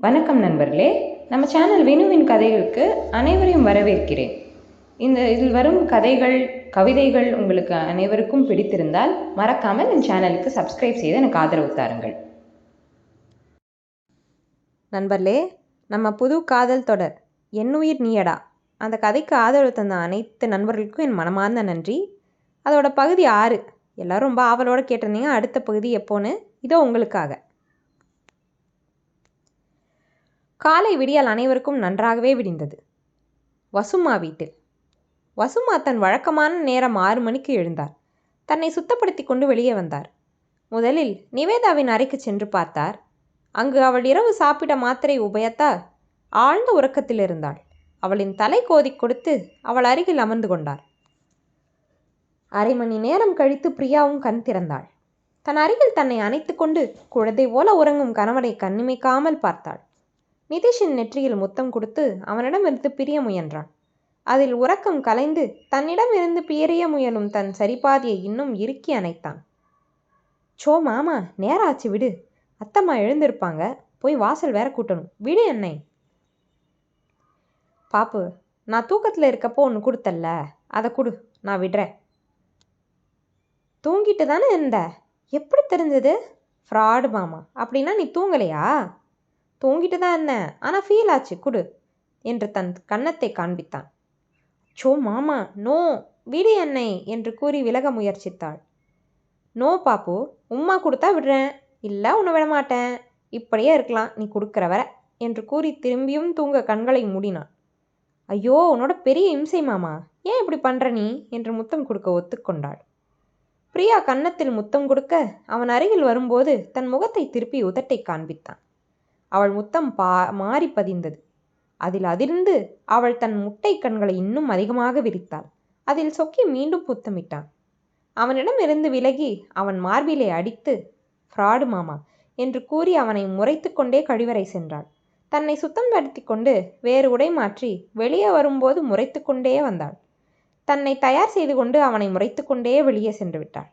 வணக்கம் நண்பர்களே. நம்ம சேனல் வினுவின் கதைகளுக்கு அனைவரையும் வரவேற்கிறேன். இந்த இதில் வரும் கதைகள் கவிதைகள் உங்களுக்கு அனைவருக்கும் பிடித்திருந்தால் மறக்காமல் என் சேனலுக்கு சப்ஸ்கிரைப் செய்து எனக்கு ஆதரவு தாருங்கள். நண்பர்களே நம்ம புது காதல் தொடர் என்னுயிர் நீயடா. அந்த கதைக்கு ஆதரவு தந்த அனைத்து நண்பர்களுக்கும் என் மனமார்ந்த நன்றி. அதோட பகுதி ஆறு. எல்லாரும் ரொம்ப ஆவலோடு கேட்டிருந்தீங்க அடுத்த பகுதி எப்போன்னு? இதோ உங்களுக்காக. காலை விடியல் அனைவருக்கும் நன்றாகவே விடிந்தது. வசுமா வீட்டில். வசுமா தன் வழக்கமான நேரம் ஆறு மணிக்கு எழுந்தார். தன்னை சுத்தப்படுத்தி கொண்டு வெளியே வந்தார். முதலில் நிவேதாவின் அறைக்கு சென்று பார்த்தார். அங்கு அவள் இரவு சாப்பிட மாத்திரை உபயத்தால் ஆழ்ந்த உறக்கத்தில் இருந்தாள். அவளின் தலை கோதி கொடுத்து அவள் அருகில் அமர்ந்து கொண்டார். அரை மணி நேரம் கழித்து பிரியாவும் கண் திறந்தாள். தன் அருகில் தன்னை அணைத்து கொண்டு குழந்தை போல உறங்கும் கணவனை கண்ணிமைக்காமல் பார்த்தாள். நிதிஷின் நெற்றியில் முத்தம் கொடுத்து அவனிடமிருந்து பிரிய முயன்றான். அதில் உறக்கம் கலைந்து தன்னிடமிருந்து பிரிய முயலும் தன் சரிபாதியை இன்னும் இறுக்கி அணைத்தான். சோ மாமா நேராச்சு விடு. அத்தம்மா எழுந்திருப்பாங்க. போய் வாசல் வேற கூட்டணும். விடு என்னை. பாப்பு நான் தூக்கத்தில் இருக்கப்போ ஒன்று கொடுத்தல்ல. அதை கொடு. நான் விடுறேன். தூங்கிட்டு தானே இருந்த? எப்படி தெரிஞ்சது? ஃப்ராடு மாமா. அப்படின்னா நீ தூங்கலையா? தூங்கிட்டு தான் இருந்தேன். ஆனால் ஃபீல் ஆச்சு. குடு என்று தன் கன்னத்தை காண்பித்தான். சோ மாமா நோ விடு என்னை என்று கூறி விலக முயற்சித்தாள். நோ பாப்பு உம்மா கொடுத்தா விடுறேன். இல்லை உன்னை விடமாட்டேன் இப்படியே இருக்கலாம். நீ கொடுக்குற வர என்று கூறி திரும்பியும் தூங்க கண்களை மூடினான் ஐயோ உன்னோட பெரிய இம்சை மாமா. ஏன் இப்படி பண்ணுற நீ? என்று முத்தம் கொடுக்க ஒத்துக்கொண்டாள். பிரியா கன்னத்தில் முத்தம் கொடுக்க அவன் அருகில் வரும்போது தன் முகத்தை திருப்பி உதட்டை காண்பித்தான். அவள் முத்தம் பா மாறி பதிந்தது. அதில் அதிர்ந்து அவள் தன் முட்டை கண்களை இன்னும் அதிகமாக விரித்தாள். அதில் சொக்கி மீண்டும் புத்தமிட்டான். அவனிடமிருந்து விலகி அவன் மார்பிலை அடித்து ஃப்ராடு மாமா என்று கூறி அவனை முறைத்து கொண்டே கழிவறை சென்றாள். தன்னை சுத்தம் படுத்தி கொண்டு வேறு உடை மாற்றி வெளியே வரும்போது முறைத்து கொண்டே வந்தாள். தன்னை தயார் செய்து கொண்டு அவனை முறைத்து கொண்டே வெளியே சென்று விட்டாள்.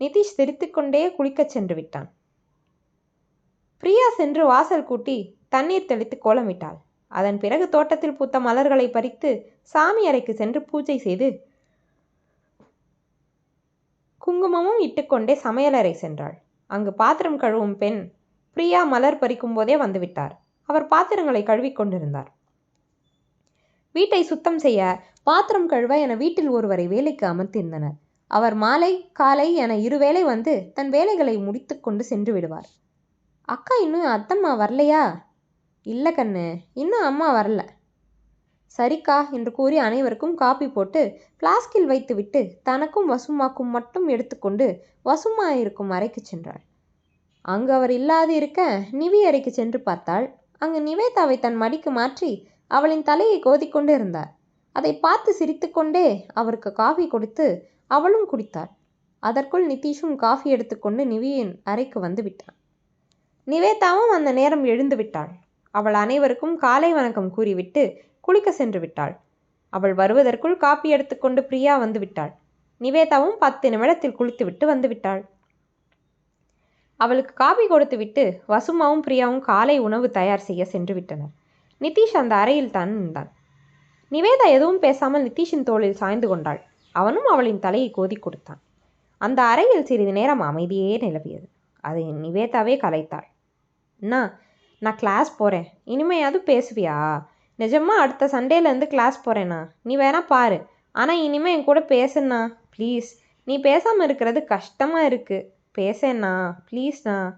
நிதிஷ் சிரித்துக்கொண்டே குளிக்கச் சென்று விட்டான். பிரியா சென்று வாசல் கூட்டி தண்ணீர் தெளித்து கோலமிட்டாள். அதன் பிறகு தோட்டத்தில் பூத்த மலர்களை பறித்து சாமி அறைக்கு சென்று பூஜை செய்து குங்குமமும் இட்டுக்கொண்டே சமையலறை சென்றாள். அங்கு பாத்திரம் கழுவும் பெண் பிரியா மலர் பறிக்கும் போதே வந்துவிட்டார். அவர் பாத்திரங்களை கழுவிக் கொண்டிருந்தார். வீட்டை சுத்தம் செய்ய பாத்திரம் கழுவ என வீட்டில் ஒருவரை வேலைக்கு அமர்த்தியிருந்தனர். அவர் மாலை காலை என இருவேளை வந்து தன் வேலைகளை முடித்து கொண்டு சென்று விடுவார். அக்கா இன்னும் அத்தம்மா வரலையா? இல்லை கண்ணு இன்னும் அம்மா வரல. சரிக்கா என்று கூறி அனைவருக்கும் காப்பி போட்டு பிளாஸ்கில் வைத்துவிட்டு தனக்கும் வசுமாக்கும் மட்டும் எடுத்துக்கொண்டு வசுமா இருக்கும் அறைக்கு சென்றாள். அங்கு அவர் இல்லாது இருக்க நிவி அறைக்கு சென்று பார்த்தாள். அங்கு நிவேதாவை தன் மடிக்கு மாற்றி அவளின் தலையை கோதிக்கொண்டு இருந்தார். அதை பார்த்து சிரித்துக்கொண்டே அவருக்கு காஃபி கொடுத்து அவளும் குடித்தாள். அதற்குள் நிதிஷும் காஃபி எடுத்துக்கொண்டு நிவியின் அறைக்கு வந்து விட்டான். நிவேதாவும் அந்த நேரம் எழுந்து விட்டாள். அவள் அனைவருக்கும் காலை வணக்கம் கூறிவிட்டு குளிக்க சென்று விட்டாள். அவள் வருவதற்குள் காப்பி எடுத்துக்கொண்டு பிரியா வந்து விட்டாள். நிவேதாவும் பத்து நிமிடத்தில் குளித்துவிட்டு வந்து விட்டாள். அவளுக்கு காபி கொடுத்துவிட்டு வசுமாவும் பிரியாவும் காலை உணவு தயார் செய்ய சென்று விட்டனர். நிதிஷ் அந்த அறையில் தான் நின்றான். நிவேதா எதுவும் பேசாமல் நிதிஷின் தோளில் சாய்ந்து கொண்டாள். அவனும் அவளின் தலையை கோதி கொடுத்தான். அந்த அறையில் சிறிது நேரம் அமைதியே நிலவியது. அதை நிவேதாவே கலைத்தாள். அண்ணா நான் கிளாஸ் போகிறேன் இனிமேயாவது பேசுவியா? நிஜமா அடுத்த சண்டேலேருந்து கிளாஸ் போகிறேண்ணா நீ வேணா பாரு. ஆனால் இனிமேல் என் கூட பேசுண்ணா. ப்ளீஸ் நீ பேசாமல் இருக்கிறது கஷ்டமாக இருக்குது பேசேண்ணா. ப்ளீஸ்ண்ணா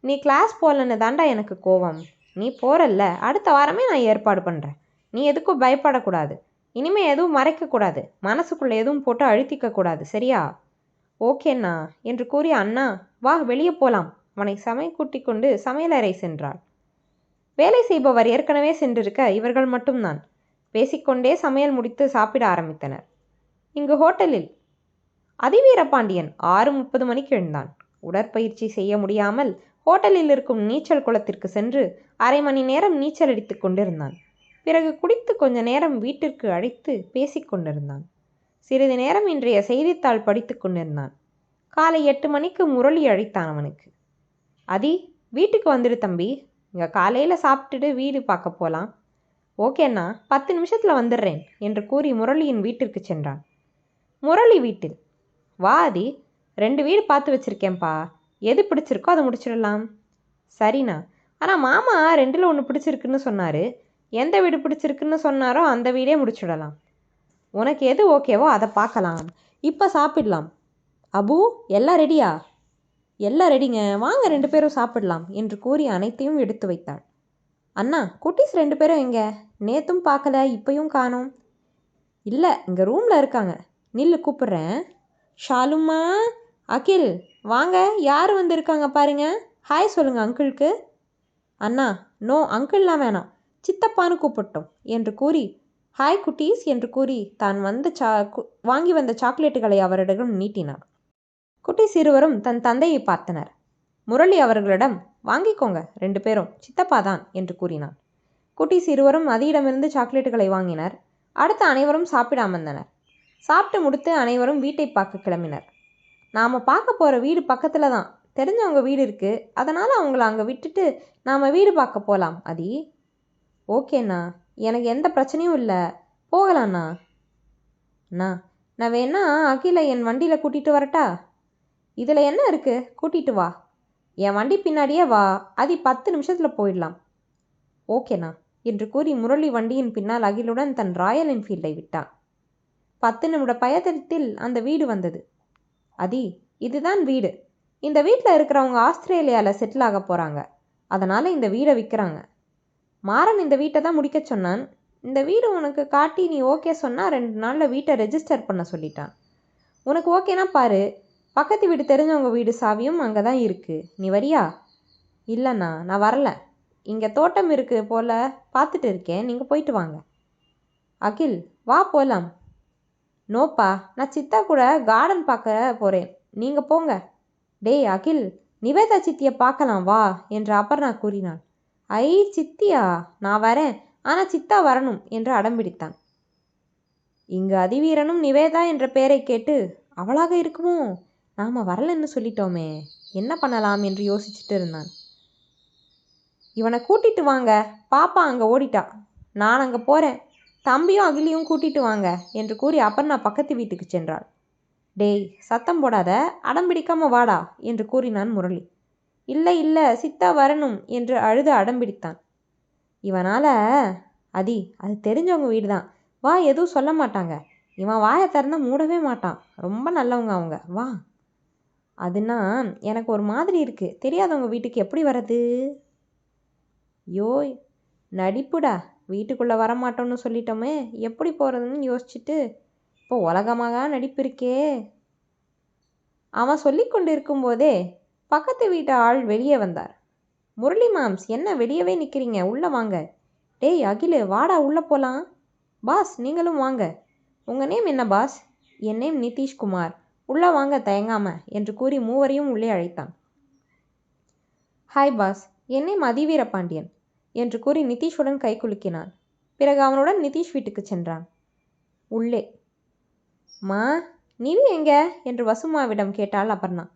நீ கிளாஸ் போகலன்னு தாண்டா எனக்கு கோவம். நீ போகிறல்ல அடுத்த வாரமே நான் ஏற்பாடு பண்ணுறேன் நீ எதுக்கும் பயப்படக்கூடாது. இனிமேல் எதுவும் மறைக்கக்கூடாது. மனசுக்குள்ளே எதுவும் போட்டு அழுத்திக்கக்கூடாது. சரியா? ஓகேண்ணா. என்று கூறி அண்ணா வா வெளியே போகலாம் அவனை சமை கூட்டி கொண்டு சமையலறை சென்றாள். வேலை செய்பவர் ஏற்கனவே சென்றிருக்க இவர்கள் மட்டும்தான். பேசிக்கொண்டே சமையல் முடித்து சாப்பிட ஆரம்பித்தனர். இங்கு ஹோட்டலில் அதிவீரபாண்டியன் ஆறு முப்பது மணிக்கு எழுந்தான். உடற்பயிற்சி செய்ய முடியாமல் ஹோட்டலில் இருக்கும் நீச்சல் குளத்திற்கு சென்று அரை மணி நேரம் நீச்சல் அடித்து கொண்டிருந்தான். பிறகு குடித்து கொஞ்ச நேரம் வீட்டிற்கு அழைத்து பேசிக்கொண்டிருந்தான் சிறிது நேரம் இன்றைய செய்தித்தாள் படித்து கொண்டிருந்தான். காலை எட்டு மணிக்கு முரளி அழைத்தான் அவனுக்கு. அதி வீட்டுக்கு வந்துடு தம்பி. இங்கே காலையில் சாப்பிட்டுட்டு வீடு பார்க்க போகலாம் ஓகேண்ணா பத்து நிமிஷத்தில் வந்துடுறேன் என்று கூறி முரளியின் வீட்டிற்கு சென்றான். முரளி வீட்டில். வா ஆதி ரெண்டு வீடு பார்த்து வச்சுருக்கேன்ப்பா. எது பிடிச்சிருக்கோ அதை முடிச்சிடலாம். சரிண்ணா. ஆனால் மாமா ரெண்டில் ஒன்று பிடிச்சிருக்குன்னு சொன்னார். எந்த வீடு பிடிச்சிருக்குன்னு சொன்னாரோ அந்த வீடே முடிச்சுடலாம். உனக்கு எது ஓகேவோ அதை பார்க்கலாம். இப்போ சாப்பிடலாம். அபு எல்லாம் ரெடியா எல்லாம் ரெடிங்க வாங்க ரெண்டு பேரும் சாப்பிடலாம் என்று கூறி அனைத்தையும் எடுத்து வைத்தாள். அண்ணா குட்டீஸ் ரெண்டு பேரும் எங்க? நேத்தும் பார்க்கல இப்பையும் காணோம். இல்லை இங்கே ரூமில் இருக்காங்க. நில்லு கூப்பிட்றேன். ஷாலுமா அகில் வாங்க யார் வந்திருக்காங்க பாருங்க. ஹாய் சொல்லுங்க அங்கிளுக்கு. அண்ணா நோ அங்கிள்லாம் வேணாம். சித்தப்பான்னு கூப்பிட்டோம் என்று கூறி ஹாய் குட்டீஸ் என்று கூறி தான் வந்த சா கு- வாங்கி வந்த சாக்லேட்டுகளை அவரிடம் நீட்டினார் குட்டி சிறுவரும் தன் தந்தையை பார்த்தனர். முரளி அவர்களிடம் வாங்கிக்கோங்க ரெண்டு பேரும் சித்தப்பா தான் என்று கூறினான். குட்டி சிறுவரும் அதியிடமிருந்து சாக்லேட்டுகளை வாங்கினர். அடுத்து அனைவரும் சாப்பிட அமர்ந்தனர் சாப்பிட்டு முடித்து அனைவரும் வீட்டை பார்க்க கிளம்பினர். நாம் பார்க்க போகிற வீடு பக்கத்தில் தான். தெரிஞ்சவங்க வீடு இருக்குது அதனால் அவங்கள அங்கே விட்டுட்டு நாம் வீடு பார்க்க போகலாம் அதி. ஓகேண்ணா எனக்கு எந்த பிரச்சனையும் இல்லை. போகலாண்ணா அண்ணா நான் வேணா அகிலை என் வண்டியில் கூட்டிகிட்டு வரட்டா? இதில் என்ன இருக்குது கூட்டிகிட்டு வா. என் வண்டி பின்னாடியே வா. அதி பத்து நிமிஷத்தில் போயிடலாம். ஓகேண்ணா என்று கூறி முரளி வண்டியின் பின்னால் அகிலுடன் தன் ராயல் என்ஃபீல்டை விட்டான். பத்து நிமிட பயத்தத்தில் அந்த வீடு வந்தது. அதி இதுதான் வீடு. இந்த வீட்டில் இருக்கிறவங்க ஆஸ்திரேலியாவில் செட்டில் ஆக போகிறாங்க அதனால் இந்த வீடை விற்கிறாங்க மாறன் இந்த வீட்டை தான் முடிக்க சொன்னான். இந்த வீடு உனக்கு காட்டி நீ ஓகே சொன்னால் ரெண்டு நாளில் வீட்டை ரெஜிஸ்டர் பண்ண சொல்லிட்டான். உனக்கு ஓகேனா பாரு. பக்கத்து வீடு தெரிஞ்சவங்க வீடு சாவியும் அங்கே தான் இருக்குது நீ வரியா? இல்லைண்ணா நான் வரல. இங்கே தோட்டம் இருக்குது போல் பார்த்துட்டு இருக்கேன். நீங்கள் போயிட்டு வாங்க. அகில் வா போகலாம் நோப்பா நான் சித்தா கூட கார்டன் பார்க்க போகிறேன் நீங்கள் போங்க. டேய் அகில் நிவேதா சித்தியை பார்க்கலாம் வா என்று அபர்ணா கூறினாள். ஐ சித்தியா நான் வரேன். ஆனால் சித்தா வரணும் என்று அடம்பிடித்தான் இங்கு அதிவீரனும் நிவேதா என்ற பெயரை கேட்டு அவளாக இருக்குமோ? நாம் வரலன்னு சொல்லிட்டோமே என்ன பண்ணலாம் என்று யோசிச்சுட்டு இருந்தான். இவனை கூட்டிட்டு வாங்க பாப்பா அங்கே ஓடிட்டா. நான் அங்கே போகிறேன் தம்பியும் அகிலியும் கூட்டிட்டு வாங்க என்று கூறி அபர்ணா பக்கத்து வீட்டுக்கு சென்றாள். டேய் சத்தம் போடாத அடம்பிடிக்காம வாடா என்று கூறினான் முரளி. இல்லை இல்லை சித்தா வரணும் என்று அழுது அடம்பிடித்தான் இவனால் அதி அது தெரிஞ்சவங்க வீடு தான் வா எதுவும் சொல்ல மாட்டாங்க. இவன் வாயை திறந்தால் மூடவே மாட்டான். ரொம்ப நல்லவங்க அவங்க. வா. அதுனா எனக்கு ஒரு மாதிரி இருக்குது தெரியாதவங்க வீட்டுக்கு எப்படி வர்றது? யோய் நடிப்புடா. வீட்டுக்குள்ளே வரமாட்டோன்னு சொல்லிட்டோமே. எப்படி போகிறதுன்னு யோசிச்சுட்டு இப்போ உலகமாக நடிப்பு இருக்கே அவன் சொல்லி கொண்டு இருக்கும்போதே பக்கத்து வீட்டு ஆள் வெளியே வந்தார். முரளி மாம்ஸ் என்ன வெளியவே நிற்கிறீங்க உள்ளே வாங்க. டேய் அகிலு வாடா உள்ளே போகலாம் பாஸ் நீங்களும் வாங்க. உங்கள் நேம் என்ன பாஸ்? என் நேம் நிதிஷ்குமார். உள்ளே வாங்க தயங்காம என்று கூறி மூவரையும் உள்ளே அழைத்தான். ஹாய் பாஸ் என்னை மதிவீரபாண்டியன் பாண்டியன் என்று கூறி நிதிஷுடன் கை குலுக்கினான். பிறகு அவனுடன் நிதிஷ் வீட்டுக்கு சென்றான். உள்ளே. மா நிவி எங்க? என்று வசுமாவிடம் கேட்டாள் அபர்ணா.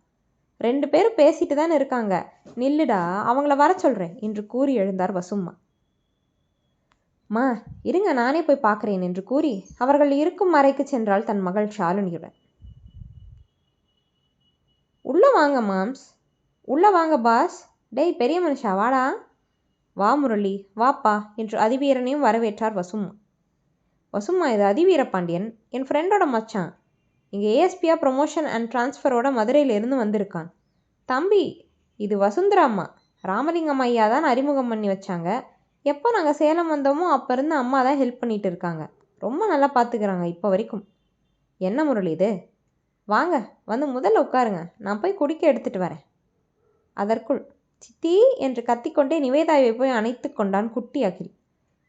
ரெண்டு பேரும் பேசிட்டு தானே இருக்காங்க. நில்லுடா அவங்கள வர சொல்கிறேன் என்று கூறி எழுந்தார் வசும்மா. மா இருங்க நானே போய் பார்க்குறேன் என்று கூறி அவர்கள் இருக்கும் மறைக்கு சென்றாள் தன் மகள் ஷாலினியுடன். உள்ளே வாங்க மாம்ஸ். உள்ளே வாங்க பாஸ். டேய் பெரிய மனுஷா வாடா. வா முரளி. வாப்பா என்று அதிவீரனையும் வரவேற்றார் வசும்மா வசும்மா இது அதிவீர பாண்டியன். என் ஃப்ரெண்டோட மச்சான். இங்கே ஏஎஸ்பியா ப்ரொமோஷன் அண்ட் ட்ரான்ஸ்ஃபரோட மதுரையிலேருந்து வந்திருக்கான். தம்பி இது வசுந்தரா அம்மா. ராமலிங்கம் ஐயா தான் அறிமுகம் பண்ணி வச்சாங்க. எப்போ நாங்கள் சேலம் வந்தோமோ அப்போ இருந்து அம்மா தான் ஹெல்ப் பண்ணிகிட்டு இருக்காங்க. ரொம்ப நல்லா பார்த்துக்கிறாங்க இப்போ வரைக்கும். என்ன முரளி இது? வாங்க வந்து முதல்ல உட்காருங்க. நான் போய் குடிக்க எடுத்துட்டு வரேன். அதற்குள் சித்தி என்று கத்திக்கொண்டே நிவேதாவை போய் அணைத்து கொண்டான் குட்டி அகில்.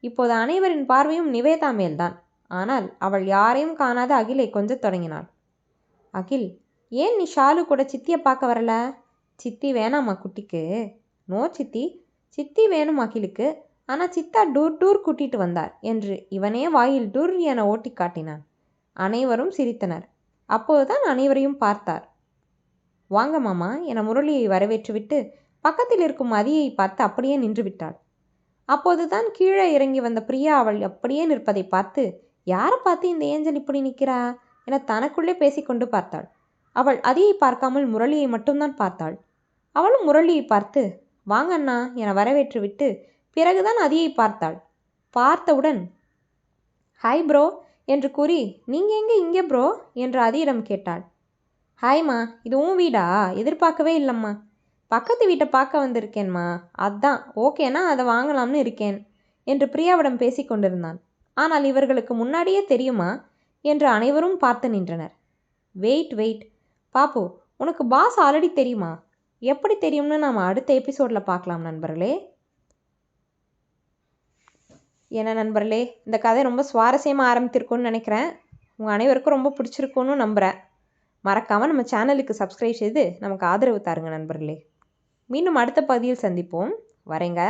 இப்போது அனைவரின் பார்வையும் நிவேதா மேல்தான். ஆனால் அவள் யாரையும் காணாத அகிலை கொஞ்சத் தொடங்கினாள். அகில் ஏன் நீ ஷாலு கூட சித்தியை பார்க்க வரல? சித்தி வேணாமா குட்டிக்கு? நோ சித்தி சித்தி வேணும் அகிலுக்கு. ஆனால் சித்தா டூர் டூர் கூட்டிட்டு வந்தார் என்று இவனே வாயில் டூர் என ஓட்டி காட்டினான். அனைவரும் சிரித்தனர். அப்போதுதான் அனைவரையும் பார்த்தார். வாங்க மாமா என முரளியை வரவேற்றுவிட்டு பக்கத்தில் இருக்கும் மதியை பார்த்து அப்படியே நின்று விட்டாள். அப்போதுதான் கீழே இறங்கி வந்த பிரியா அவள் அப்படியே நிற்பதை பார்த்து யாரை பார்த்து இந்த ஏஞ்சல் இப்படி நிற்கிறா என தனக்குள்ளே பேசிக்கொண்டு பார்த்தாள். அவள் அதியை பார்க்காமல் முரளியை மட்டும்தான் பார்த்தாள். அவளும் முரளியை பார்த்து வாங்க அண்ணா என வரவேற்று விட்டு பிறகுதான் அதியை பார்த்தாள். பார்த்தவுடன் ஹாய் ப்ரோ என்று கூறி நீங்கள் எங்கே இங்கே ப்ரோ என்று அதியிடம் கேட்டாள். ஹாய்மா இது உன் வீடா? எதிர்பார்க்கவே இல்லைம்மா. பக்கத்து வீட்டை பார்க்க வந்திருக்கேன்மா. அதான் ஓகேனா அதை வாங்கலாம்னு இருக்கேன் என்று பிரியாவிடம் பேசிக் கொண்டிருந்தான். ஆனால் இவர்களுக்கு முன்னாடியே தெரியுமா? என்று அனைவரும் பார்த்து நின்றனர். வெயிட் வெயிட் பாப்பு உனக்கு பாஸ் ஆல்ரெடி தெரியுமா? எப்படி தெரியும்னு நாம் அடுத்த எபிசோடில் பார்க்கலாம் நண்பர்களே. என்ன நண்பர்களே இந்த கதை ரொம்ப சுவாரஸ்யமாக ஆரம்பித்திருக்கும்னு நினைக்கிறேன். உங்கள் அனைவருக்கும் ரொம்ப பிடிச்சிருக்கும்னு நம்புகிறேன் மறக்காமல் நம்ம சேனலுக்கு சப்ஸ்கிரைப் செய்து நமக்கு ஆதரவு தாருங்க நண்பர்களே. மீண்டும் அடுத்த பகுதியில் சந்திப்போம். வரேங்க.